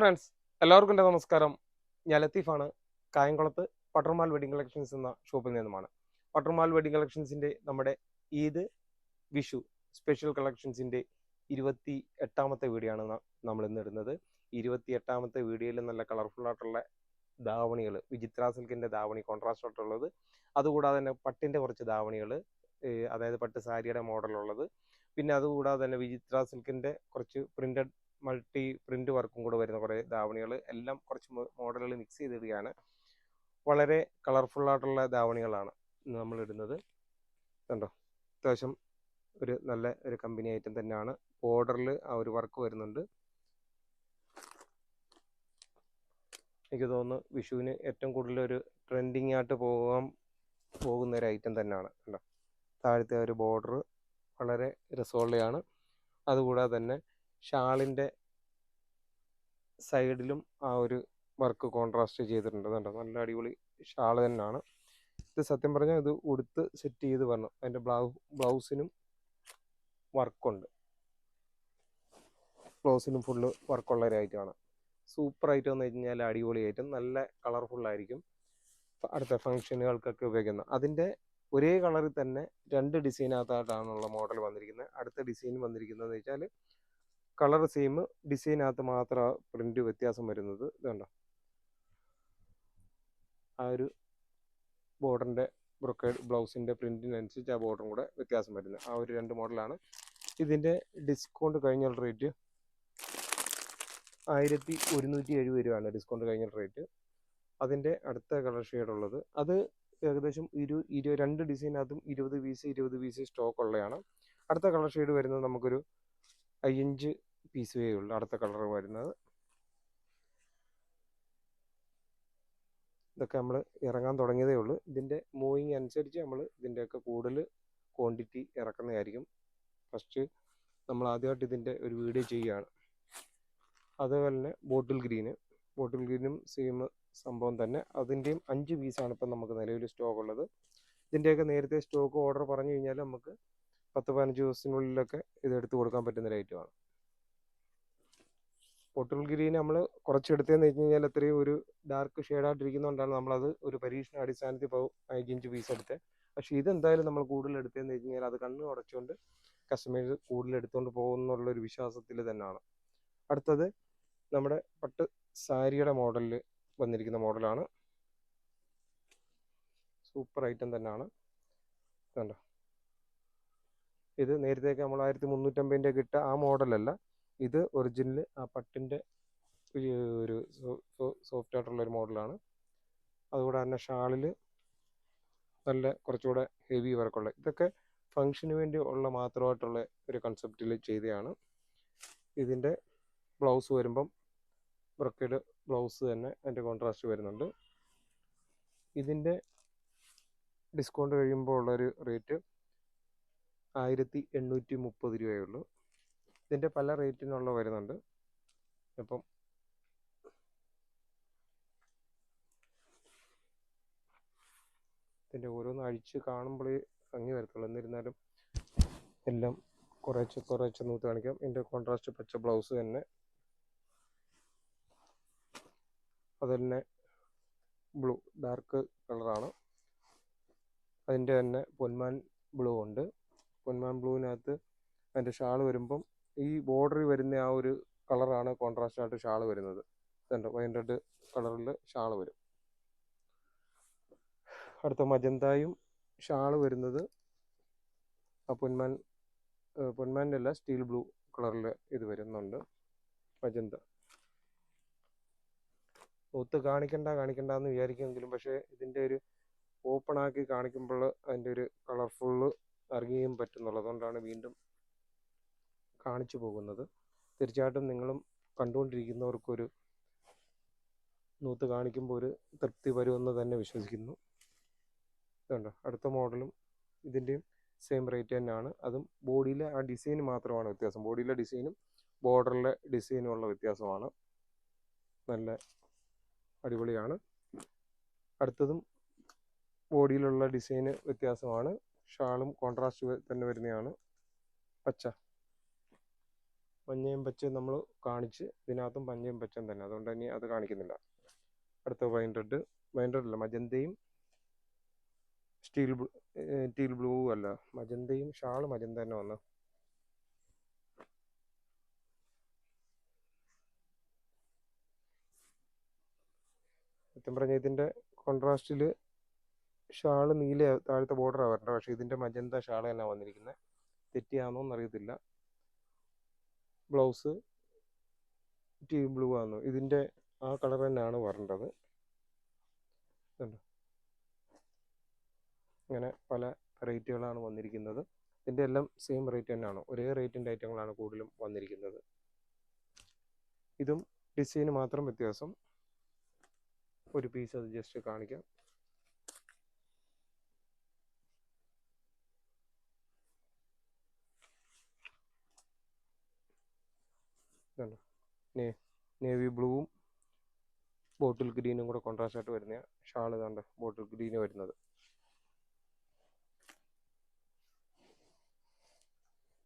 Friends എല്ലാവർക്കും എന്റെ നമസ്കാരം. ഞാൻ ലത്തീഫാണ്. കായംകുളത്ത് പട്ടർമാൽ വെഡിങ് കളക്ഷൻസ് എന്ന ഷോപ്പിൽ നിന്നുമാണ്. പട്ടർമാൽ വെഡിങ് കളക്ഷൻസിന്റെ നമ്മുടെ ഈദ് വിഷു സ്പെഷ്യൽ കളക്ഷൻസിന്റെ ഇരുപത്തി എട്ടാമത്തെ വീഡിയോ ആണ് നമ്മൾ ഇന്ന് ഇടുന്നത് ഇരുപത്തി എട്ടാമത്തെ വീഡിയോയിൽ നല്ല കളർഫുൾ ആയിട്ടുള്ള ധാവണികൾ വിചിത്ര സിൽക്കിന്റെ ധാവണി കോൺട്രാസ്റ്റ് ആയിട്ടുള്ളത് അതുകൂടാതെ തന്നെ പട്ടിന്റെ കുറച്ച് ധാവണികൾ അതായത് പട്ട് സാരിയുടെ മോഡലുള്ളത്. പിന്നെ അതുകൂടാതെ തന്നെ വിചിത്ര സിൽക്കിന്റെ കുറച്ച് പ്രിന്റഡ് മൾട്ടി പ്രിന്റ് വർക്കും കൂടെ വരുന്ന കുറേ ധാവണികൾ എല്ലാം കുറച്ച് മോഡലുകൾ മിക്സ് ചെയ്തിടുകയാണ്. വളരെ കളർഫുൾ ആയിട്ടുള്ള ധാവണികളാണ് നമ്മൾ ഇടുന്നത് കണ്ടോ? അത്യാവശ്യം ഒരു നല്ല ഒരു കമ്പനി ഐറ്റം തന്നെയാണ്. ബോർഡറിൽ ആ ഒരു വർക്ക് വരുന്നുണ്ട്. എനിക്ക് തോന്നുന്നു വിഷുവിന് ഏറ്റവും കൂടുതൽ ഒരു ട്രെൻഡിങ് ആയിട്ട് പോകാൻ പോകുന്ന ഒരു ഐറ്റം തന്നെയാണ്. കണ്ടോ? താഴത്തെ ഒരു ബോർഡർ വളരെ രസമുള്ളതാണ് അതുകൂടാതെ തന്നെ ഷാളിന്റെ സൈഡിലും ആ ഒരു വർക്ക് കോൺട്രാസ്റ്റ് ചെയ്തിട്ടുണ്ട്. കണ്ടോ? നല്ല അടിപൊളി ഷാൾ തന്നെയാണ്. ഇത് സത്യം പറഞ്ഞാൽ ഇത് ഉടുത്ത് സെറ്റ് ചെയ്ത് വരണം അതിന്റെ ബ്ലൗ ബ്ലൗസിനും വർക്കുണ്ട്. ബ്ലൗസിനും ഫുള്ള് വർക്കുള്ള ഒരു ഐറ്റമാണ് സൂപ്പർ ഐറ്റം എന്ന് കഴിഞ്ഞാൽ അടിപൊളി ഐറ്റം നല്ല കളർഫുൾ ആയിരിക്കും. അടുത്ത ഫംഗ്ഷനുകൾക്കൊക്കെ ഉപയോഗിക്കുന്നത് അതിന്റെ ഒരേ കളറിൽ തന്നെ രണ്ട് ഡിസൈനകത്തായിട്ടാണുള്ള മോഡൽ വന്നിരിക്കുന്നത് അടുത്ത ഡിസൈൻ വന്നിരിക്കുന്നത് വെച്ചാൽ കളർ സെയിം ഡിസൈനകത്ത് മാത്രം പ്രിന്റ് വ്യത്യാസം വരുന്നത്. ഇതുണ്ടോ ആ ഒരു ബോർഡറിന്റെ ബ്രൊക്കേഡ് ബ്ലൗസിന്റെ പ്രിന്റിനനുസരിച്ച് ആ ബോർഡറും കൂടെ വ്യത്യാസം വരുന്നത്. ആ ഒരു രണ്ട് മോഡലാണ് ഇതിന്റെ ഡിസ്കൗണ്ട് കഴിഞ്ഞ റേറ്റ് ആയിരത്തി ഒരുന്നൂറ്റി എഴുപത് രൂപയാണ് ഡിസ്കൗണ്ട് കഴിഞ്ഞ റേറ്റ് അതിന്റെ അടുത്ത കളർ ഷെയ്ഡ് ഉള്ളത്. അത് ഏകദേശം ഇരു ഇരു രണ്ട് ഡിസൈനകത്തും ഇരുപത് പീസ് ഇരുപത് പീസ് സ്റ്റോക്ക് ഉള്ളതാണ് അടുത്ത കളർ ഷെയ്ഡ് വരുന്നത് നമുക്കൊരു അയ്യഞ്ച് പീസേ ഉള്ളൂ. അടുത്ത കളർ വരുന്നത്. ഇതൊക്കെ നമ്മൾ ഇറങ്ങാൻ തുടങ്ങിയതേ ഉള്ളൂ. ഇതിന്റെ മൂവിങ് അനുസരിച്ച് നമ്മൾ ഇതിന്റെയൊക്കെ കൂടുതൽ ക്വാണ്ടിറ്റി ഇറക്കുന്നതായിരിക്കും. ഫസ്റ്റ് നമ്മൾ ആദ്യമായിട്ട് ഇതിന്റെ ഒരു വീഡിയോ ചെയ്യുകയാണ്. അതുപോലെ തന്നെ ബോട്ടിൽ ഗ്രീന് ബോട്ടിൽ ഗ്രീനും സെയിം സംഭവം തന്നെ. അതിന്റെയും അഞ്ച് പീസാണ് ഇപ്പം നമുക്ക് നിലവിൽ സ്റ്റോക്ക് ഉള്ളത്. ഇതിന്റെയൊക്കെ നേരത്തെ സ്റ്റോക്ക് ഓർഡർ പറഞ്ഞു കഴിഞ്ഞാൽ നമുക്ക് പത്ത് പതിനഞ്ച് ദിവസത്തിനുള്ളിലൊക്കെ ഇത് എടുത്തു കൊടുക്കാൻ പറ്റുന്ന ഒരു ഐറ്റമാണ് ബോട്ടിൽ ഗ്രീൻ നമ്മൾ കുറച്ചെടുത്തതെന്ന് വെച്ച് കഴിഞ്ഞാൽ അത്രയും ഒരു ഡാർക്ക് ഷെയ്ഡായിട്ടിരിക്കുന്നതുകൊണ്ടാണ് നമ്മളത് ഒരു പരീക്ഷണ അടിസ്ഥാനത്തിൽ ഇപ്പോൾ അഞ്ച് പീസ് എടുത്തത് പക്ഷേ ഇതെന്തായാലും നമ്മൾ കൂടുതൽ എടുത്തതെന്ന് വെച്ച് കഴിഞ്ഞാൽ അത് കണ്ണ് ഉടച്ചുകൊണ്ട് കസ്റ്റമേഴ്സ് കൂടുതൽ എടുത്തുകൊണ്ട് പോകുന്നുള്ളൊരു വിശ്വാസത്തിൽ തന്നെയാണ് അടുത്തത് നമ്മുടെ പട്ട് സാരിയുടെ മോഡലിൽ വന്നിരിക്കുന്ന മോഡലാണ്. സൂപ്പർ ഐറ്റം തന്നെയാണ് കണ്ടോ? ഇത് നേരത്തേക്ക് നമ്മൾ ആയിരത്തി മുന്നൂറ്റമ്പതിന്റെ കിട്ട ആ മോഡലല്ല. ഇത് ഒറിജിനൽ ആ പട്ടിന്റെ ഒരു സോഫ്റ്റ് ആയിട്ടുള്ള ഒരു മോഡലാണ് അതുകൂടെ തന്നെ ഷാളിൽ നല്ല കുറച്ചുകൂടെ ഹെവി വർക്കുള്ള ഇതൊക്കെ ഫങ്ഷന് വേണ്ടി ഉള്ള മാത്രമായിട്ടുള്ള ഒരു കൺസെപ്റ്റിൽ ചെയ്തതാണ് ഇതിന്റെ ബ്ലൗസ് വരുമ്പം ബ്രൊക്കേഡ് ബ്ലൗസ് തന്നെ അതിന്റെ കോൺട്രാസ്റ്റ് വരുന്നുണ്ട്. ഇതിന്റെ ഡിസ്കൗണ്ട് കഴിയുമ്പോൾ ഉള്ളൊരു റേറ്റ് ആയിരത്തി എണ്ണൂറ്റി മുപ്പത് രൂപയേ ഇതിന്റെ പല റേറ്റിനുള്ള വരുന്നുണ്ട്. ഇപ്പം ഇതിന്റെ ഓരോന്ന് അഴിച്ച് കാണുമ്പോഴേ ഭംഗി വരത്തുള്ളൂ. എന്നിരുന്നാലും എല്ലാം കുറച്ച് കുറേച്ച് നൂത്ത് കാണിക്കാം. ഇതിന്റെ കോൺട്രാസ്റ്റ് പച്ച ബ്ലൗസ് തന്നെ. അത് തന്നെ ബ്ലൂ ഡാർക്ക് കളറാണ് അതിന്റെ തന്നെ പൊന്മാൻ ബ്ലൂ ഉണ്ട്. പൊന്മാൻ ബ്ലൂവിനകത്ത് അതിന്റെ ഷാൾ വരുമ്പം ഈ ബോർഡറിൽ വരുന്ന ആ ഒരു കളറാണ് കോൺട്രാസ്റ്റ് ആയിട്ട് ഷാൾ വരുന്നത്. കണ്ടോ വൈൻ റെഡ് കളറിൽ ഷാൾ വരും. അടുത്ത മജന്തായും ഷാൾ വരുന്നത് ആ പൊന്മാൻ പൊന്മാന്റെ അല്ല സ്റ്റീൽ ബ്ലൂ കളറിൽ ഇത് വരുന്നുണ്ട്. മജന്ത. ഒത്ത് കാണിക്കണ്ട കാണിക്കണ്ട എന്ന് വിചാരിക്കുമെങ്കിലും പക്ഷേ ഇതിന്റെ ഒരു ഓപ്പൺ ആക്കി കാണിക്കുമ്പോൾ അതിന്റെ ഒരു കളർഫുള്ള് അറിയാൻ പറ്റുന്നുള്ളത് അതുകൊണ്ടാണ് വീണ്ടും കാണിച്ചു പോകുന്നത്. തീർച്ചയായിട്ടും നിങ്ങളും കണ്ടുകൊണ്ടിരിക്കുന്നവർക്കൊരു നൂത്ത് കാണിക്കുമ്പോൾ ഒരു തൃപ്തി വരുമെന്ന് തന്നെ വിശ്വസിക്കുന്നു. ഇതുണ്ട്? അടുത്ത മോഡലും ഇതിന്റെയും സെയിം റേറ്റ് തന്നെയാണ്. അതും ബോഡിയിലെ ആ ഡിസൈൻ മാത്രമാണ് വ്യത്യാസം. ബോഡിയിലെ ഡിസൈനും ബോർഡറിലെ ഡിസൈനും ഉള്ള വ്യത്യാസമാണ്. നല്ല അടിപൊളിയാണ്. അടുത്തതും ബോഡിയിലുള്ള ഡിസൈന് വ്യത്യാസമാണ്. ഷാളും കോൺട്രാസ്റ്റ് തന്നെ വരുന്നതാണ്. പച്ച. മഞ്ഞയും പച്ചയും നമ്മൾ കാണിച്ച് ഇതിനകത്തും പഞ്ഞയും പച്ചയും തന്നെ. അതുകൊണ്ട് ഇനി അത് കാണിക്കുന്നില്ല. അടുത്ത വൈൻ റെഡ്. വൈൻ റെഡ് അല്ല മജന്തയും സ്റ്റീൽ സ്റ്റീൽ ബ്ലൂ അല്ല മജന്തയും ഷാൾ മജന്ത തന്നെ വന്നു. സത്യം പറഞ്ഞ ഇതിന്റെ കോൺട്രാസ്റ്റിൽ ഷാൾ നീല താഴത്തെ ബോർഡറാണ് വരേണ്ടത്. പക്ഷേ ഇതിന്റെ മജന്ത ഷാൾ തന്നെ വന്നിരിക്കുന്നത് തെറ്റിയാണോ എന്നറിയത്തില്ല ബ്ലൗസ് ടീ ബ്ലൂ ആണ്. ഇതിന്റെ ആ കളർ തന്നെയാണ് വരേണ്ടത്. ഇങ്ങനെ പല റേറ്റുകളാണ് വന്നിരിക്കുന്നത്. ഇതിന്റെ എല്ലാം സെയിം റേറ്റ് തന്നെയാണ്. ഒരേ റേറ്റിന്റെ ഐറ്റങ്ങളാണ് കൂടുതലും വന്നിരിക്കുന്നത്. ഇതും ഡിസൈന് മാത്രം വ്യത്യാസം. ഒരു പീസ് അത് ജസ്റ്റ് കാണിക്കാം. നേ നേവി ബ്ലൂവും ബോട്ടിൽ ഗ്രീനും കൂടെ കോൺട്രാസ്റ്റ് ആയിട്ട് വരുന്ന ഷാൾ ഇതാണ്ട് ബോട്ടിൽ ഗ്രീന് വരുന്നത്.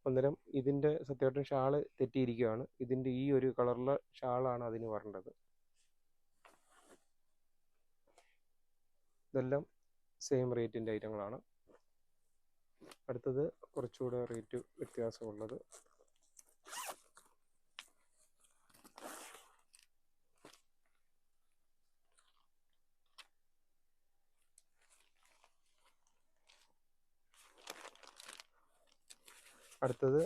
അന്നേരം ഇതിന്റെ സത്യമായിട്ടും ഷാൾ തെറ്റിയിരിക്കുകയാണ് ഇതിന്റെ ഈ ഒരു കളറിലെ ഷാളാണ് അതിന് വരേണ്ടത്. ഇതെല്ലാം സെയിം റേറ്റിന്റെ ഐറ്റങ്ങളാണ് അടുത്തത് കുറച്ചുകൂടെ റേറ്റ് വ്യത്യാസമുള്ളത്. അടുത്തത്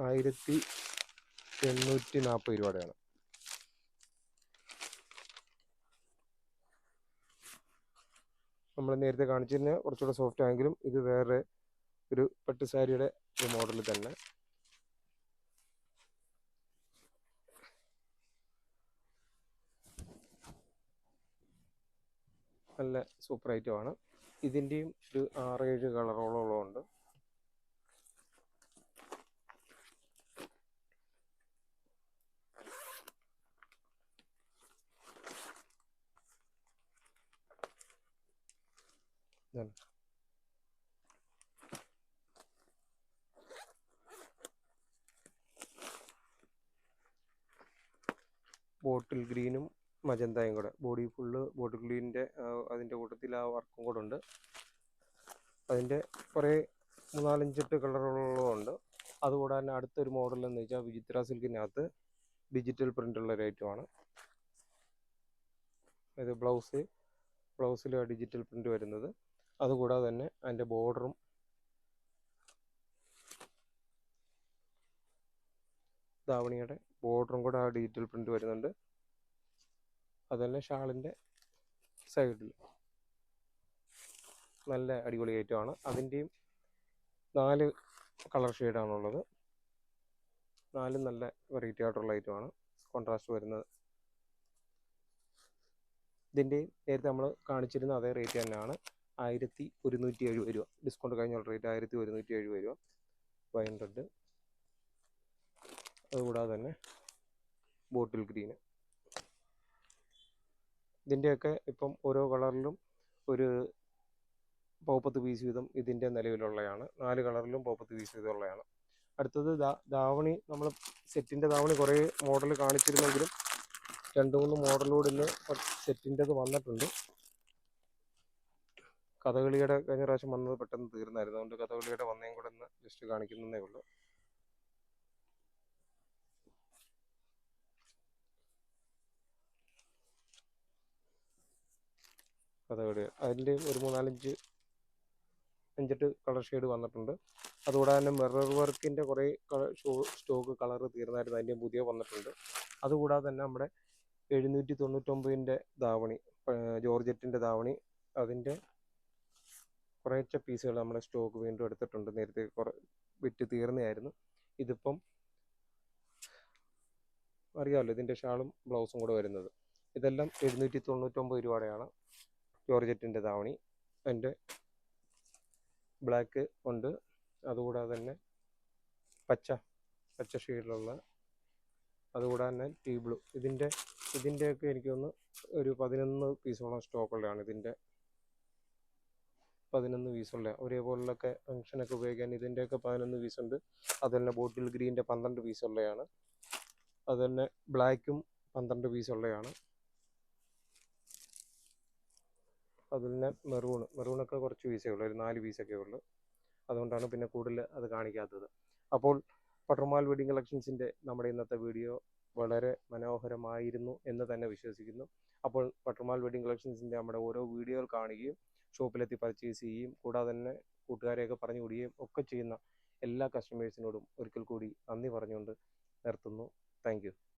ആയിരത്തി എണ്ണൂറ്റി നാൽപ്പത് രൂപയുടെയാണ്. നമ്മൾ നേരത്തെ കാണിച്ചിരുന്ന കുറച്ചുകൂടെ സോഫ്റ്റ് ആണെങ്കിലും ഇത് വേറെ ഒരു പട്ട് സാരിയുടെ ഒരു മോഡൽ തന്നെ. നല്ല സൂപ്പർ ഐറ്റമാണ് ഇതിന്റെയും ഒരു ആറേഴ് കളറോളം ഉണ്ട് ഇതാണ് ബോട്ടിൽ ഗ്രീനും മജന്തയും കൂടെ. ബോഡി ഫുള്ള് ബോട്ടിൽ ഗ്രീനിന്റെ അതിന്റെ കൂട്ടത്തിൽ ആ വർക്കും കൂടെ ഉണ്ട്. അതിന്റെ കുറേ മൂന്നാലഞ്ചെട്ട് കളറുകളുണ്ട് അതുകൂടാതെ അടുത്തൊരു മോഡൽ എന്ന് വെച്ചാൽ വിചിത്ര സിൽക്കിനകത്ത് ഡിജിറ്റൽ പ്രിന്റുള്ള ഒരു ഐറ്റമാണ് ഇത് ബ്ലൗസ് ബ്ലൗസിൽ ഡിജിറ്റൽ പ്രിന്റ് വരുന്നത്. അതുകൂടാതെ തന്നെ അതിന്റെ ബോർഡറും ധാവണിയുടെ ബോർഡറും കൂടെ ആ ഡിജിറ്റൽ പ്രിന്റ് വരുന്നുണ്ട്. അതുതന്നെ ഷാളിന്റെ സൈഡിൽ. നല്ല അടിപൊളി ഐറ്റമാണ്. അതിന്റെയും നാല് കളർ ഷെയ്ഡാണുള്ളത്. നാലും നല്ല വെറൈറ്റി ആയിട്ടുള്ള ഐറ്റമാണ്. കോൺട്രാസ്റ്റ് വരുന്നത് ഇതിന്റെയും നേരത്തെ നമ്മൾ കാണിച്ചിരുന്ന അതേ റേറ്റ് തന്നെയാണ്. ആയിരത്തി ഒരുന്നൂറ്റി എഴുപത് രൂപ. ഡിസ്കൗണ്ട് കഴിഞ്ഞുള്ള റേറ്റ് ആയിരത്തി ഒരുന്നൂറ്റി എഴുപത് രൂപ. വൈൻ റെഡ് അതുകൂടാതെ തന്നെ ബോട്ടിൽ ഗ്രീന് ഇതിന്റെയൊക്കെ ഇപ്പം ഓരോ കളറിലും ഒരു പോപ്പത്ത് പീസ് വീതം ഇതിന്റെ നിലവിലുള്ളതാണ് നാല് കളറിലും പോപ്പത്ത് പീസ് വീതം ഉള്ളതാണ് അടുത്തത് ധാവണി നമ്മൾ സെറ്റിന്റെ ധാവണി കുറേ മോഡൽ കാണിച്ചിരുന്നെങ്കിലും രണ്ട് മൂന്ന് മോഡലോട് ഇന്ന് സെറ്റിന്റെത് വന്നിട്ടുണ്ട്. കഥകളിയുടെ കഴിഞ്ഞ പ്രാവശ്യം വന്നത് പെട്ടെന്ന് തീർന്നായിരുന്നു. അതുകൊണ്ട് കഥകളിയുടെ വന്നേം കൂടെ ഒന്ന് ജസ്റ്റ് കാണിക്കുന്നതേ ഉള്ളൂ. കഥകളി. അതിന്റെ ഒരു മൂന്നാലഞ്ച് അഞ്ചെട്ട് കളർ ഷെയ്ഡ് വന്നിട്ടുണ്ട്. അതുകൂടാതെ തന്നെ മിറർ വർക്കിന്റെ കുറേ സ്റ്റോക്ക് കളർ തീർന്നായിരുന്നു. അതിന്റെ പുതിയ വന്നിട്ടുണ്ട്. അതുകൂടാതെ തന്നെ നമ്മുടെ എഴുന്നൂറ്റി തൊണ്ണൂറ്റൊമ്പതിന്റെ ധാവണി ജോർജറ്റിന്റെ ധാവണി അതിന്റെ കുറേച്ച പീസുകൾ നമ്മുടെ സ്റ്റോക്ക് വീണ്ടും എടുത്തിട്ടുണ്ട്. നേരത്തെ കുറേ വിറ്റ് തീർന്നതായിരുന്നു. ഇതിപ്പം അറിയാമല്ലോ ഇതിന്റെ ഷാളും ബ്ലൗസും കൂടെ വരുന്നത്. ഇതെല്ലാം എഴുന്നൂറ്റി തൊണ്ണൂറ്റൊമ്പത് രൂപയുടെയാണ് ജോർജറ്റിന്റെ ധാവണി അതിന്റെ ബ്ലാക്ക് ഉണ്ട്. അതുകൂടാതെ തന്നെ പച്ച പച്ച ഷെയ്ഡിലുള്ള അതുകൂടാതെ തന്നെ ടീ ബ്ലൂ. ഇതിന്റെ ഇതിന്റെയൊക്കെ എനിക്ക് തോന്നുന്നു ഒരു പതിനൊന്ന് പീസോളം സ്റ്റോക്കുള്ളതാണ് ഇതിന്റെ പതിനൊന്ന് പീസുള്ള ഒരേപോലുള്ളൊക്കെ ഫംഗ്ഷനൊക്കെ ഉപയോഗിക്കാൻ ഇതിന്റെയൊക്കെ പതിനൊന്ന് പീസുണ്ട് അത് തന്നെ ബോട്ടിൽ ഗ്രീന്റെ പന്ത്രണ്ട് പീസുള്ളതാണ് അത് തന്നെ ബ്ലാക്കും പന്ത്രണ്ട് പീസുള്ളതാണ് അത് തന്നെ മെറൂൺ മെറൂണൊക്കെ കുറച്ച് പീസേ ഉള്ളൂ. ഒരു നാല് പീസൊക്കെ ഉള്ളൂ. അതുകൊണ്ടാണ് പിന്നെ കൂടുതൽ അത് കാണിക്കാത്തത്. അപ്പോൾ പട്ടർമാൽ വെഡിങ് കളക്ഷൻസിന്റെ നമ്മുടെ ഇന്നത്തെ വീഡിയോ വളരെ മനോഹരമായിരുന്നു എന്ന് തന്നെ വിശ്വസിക്കുന്നു. അപ്പോൾ പട്ടർമാൽ വെഡിങ് കളക്ഷൻസിന്റെ നമ്മുടെ ഓരോ വീഡിയോകൾ കാണുകയും ഷോപ്പിലെത്തി പർച്ചേസ് ചെയ്യുകയും കൂടാതെ തന്നെ കൂട്ടുകാരെയൊക്കെ പറഞ്ഞു വിടുകയും ഒക്കെ ചെയ്യുന്ന എല്ലാ കസ്റ്റമേഴ്സിനോടും ഒരിക്കൽ കൂടി നന്ദി പറഞ്ഞുകൊണ്ട് നിർത്തുന്നു. താങ്ക്